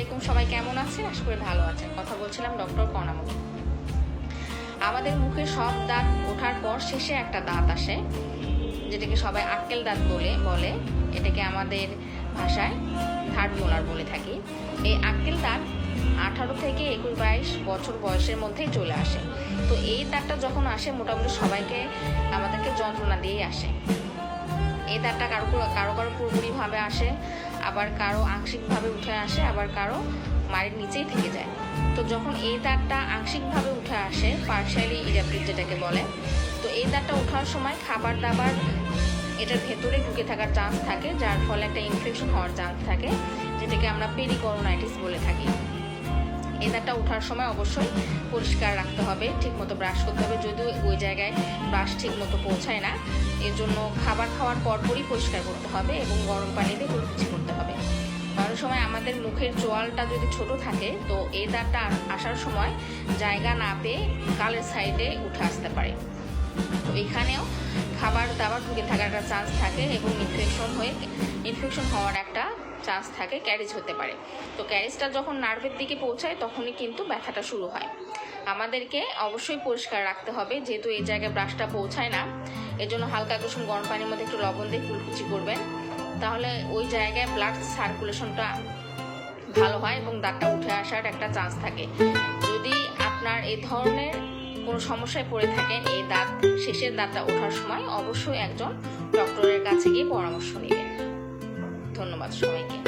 আলাইকুম, সবাই কেমন আছেন? আশা করি ভালো আছেন। কথা বলছিলাম ডক্টর কণামণি আমাদের মুখে সব দাঁত ওঠার পর শেষে একটা দাঁত আসে, যেটাকে সবাই আক্কেল দাঁত বলে বলে। এটাকে আমাদের ভাষায় থার্ড মোলার বলে থাকি। এই আক্কেল দাঁত আঠারো থেকে একুশ বাইশ বছর বয়সের মধ্যেই চলে আসে। তো এই দাঁতটা যখন আসে, মোটামুটি সবাইকে আমাদেরকে যন্ত্রণা দিয়েই আসে। এই দাঁতটা কারও কারও কারও পুরোপুরিভাবে আসে আবার কারও আংশিকভাবে উঠে আসে, আবার কারও মায়ের নিচেই থেকে যায়। তো যখন এই তারটা আংশিকভাবে উঠে আসে পার্শিয়ালি ইরাপ্রিট যেটাকে বলে, তো এই তারটা ওঠার সময় খাবার দাবার এটার ভেতরে ঢুকে থাকার চান্স থাকে, যার ফলে একটা ইনফেকশন হওয়ার চান্স থাকে, যেটাকে আমরা পেরিকরোনাইটিস বলে থাকি। এই দাঁতটা ওঠার সময় অবশ্যই পরিষ্কার রাখতে হবে, ঠিকমতো ব্রাশ করতে হবে। যদিও ওই জায়গায় ব্রাশ ঠিকমতো পৌঁছায় না, এর জন্য খাবার খাওয়ার পরপরই পরিষ্কার করতে হবে এবং গরম পানিতে কুলকুচি করতে হবে। অনেক সময় আমাদের মুখের চোয়ালটা যদি ছোট থাকে, তো এই দাঁতটা আসার সময় জায়গা না পেয়ে কালের সাইডে উঠে আসতে পারে। তো এখানেও খাবার দাবার ঢুকে থাকার একটা চান্স থাকে এবং ইনফেকশন হয়ে ইনফেকশন হওয়ার একটা চান্স থাকে ক্যারেজ হতে পারে। তো ক্যারেজটা যখন নার্ভের দিকে পৌঁছায়, তখনই কিন্তু ব্যথাটা শুরু হয়। আমাদেরকে অবশ্যই পরিষ্কার রাখতে হবে, যেহেতু এই জায়গায় ব্রাশটা পৌঁছায় না এর জন্য হালকা কুসুম গরম পানির মধ্যে একটু লবণ দিয়ে কুলকুচি করবেন। তাহলে ওই জায়গায় ব্লাড সার্কুলেশনটা ভালো হয় এবং দাঁতটা উঠে আসার একটা চান্স থাকে। যদি আপনার এই ধরনের কোনো সমস্যায় পড়ে থাকেন, এই দাঁত শেষের দাঁতটা ওঠার সময় অবশ্যই একজন ডক্টরের কাছে গিয়ে পরামর্শ নেবেন। ধন্যবাদ সবাইকে।